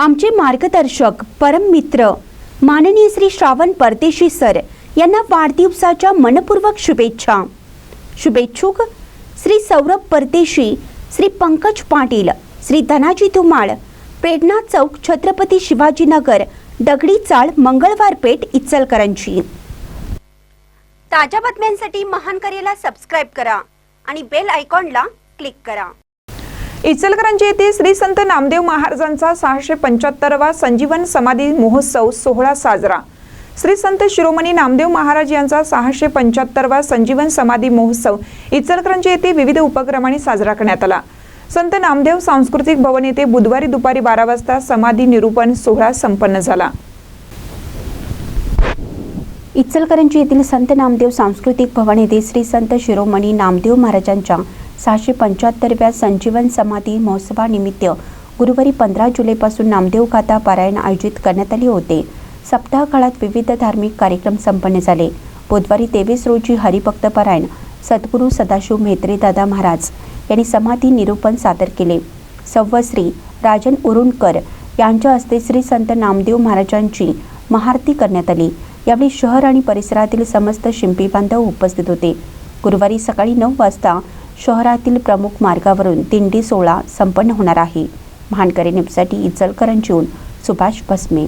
आमचे मार्गदर्शक परम मित्र माननीय श्री श्रावण परदेशी सर यांना वाढदिवसाच्या मनपूर्वक शुभेच्छा. शुभेच्छुक श्री सौरभ परदेशी श्री पंकज पाटील श्री धनाजी धुमाळ प्रेरणा चौक छत्रपती शिवाजीनगर दगडी चाळ मंगळवार पेठ इचलकरंजी. ताज्या बातम्यांसाठी महान करेला सबस्क्राईब करा आणि बेल आयकॉनला क्लिक करा. इचलकरंजी येथे श्री संत नामदेव महाराजांचा सहाशे पंच्याहत्तरवा संजीवन समाधी महोत्सव सोहळा साजरा. श्री संत शिरोमणी नामदेव महाराज यांचा सहाशे पंच्याहत्तरवा संजीवन समाधी महोत्सव इचलकरंजी येथे विविध उपक्रमाने साजरा करण्यात आला. संत नामदेव सांस्कृतिक भवन येथे बुधवारी दुपारी बारा वाजता समाधी निरूपण सोहळा संपन्न झाला. इचलकरंजी येथील संत नामदेव सांस्कृतिक भवन येथे श्री संत शिरोमणी नामदेव महाराजांच्या सहाशे पंच्याहत्तरव्या संजीवन समाधी महोत्सवानिमित्त गुरुवारी पंधरा जुलैपासून नामदेव गाथा पारायण आयोजित करण्यात आले होते. सप्ताह काळात विविध धार्मिक कार्यक्रम संपन्न झाले. बुधवारी तेवीस रोजी हरिभक्त पारायण सद्गुरू सदाशिव म्हेत्रे दादा महाराज यांनी समाधी निरूपण सादर केले. सव्वश्री राजन उरुणकर यांच्या हस्ते श्री संत नामदेव महाराजांची महाआरती करण्यात आली. यावेळी शहर आणि परिसरातील समस्त शिंपी बांधव उपस्थित होते. गुरुवारी सकाळी नऊ वाजता शहरातील प्रमुख मार्गावरून दिंडी सोहळा संपन्न होणार आहे. महानकरी न्यूजसाठी इचलकरंजीहून सुभाष भस्मे.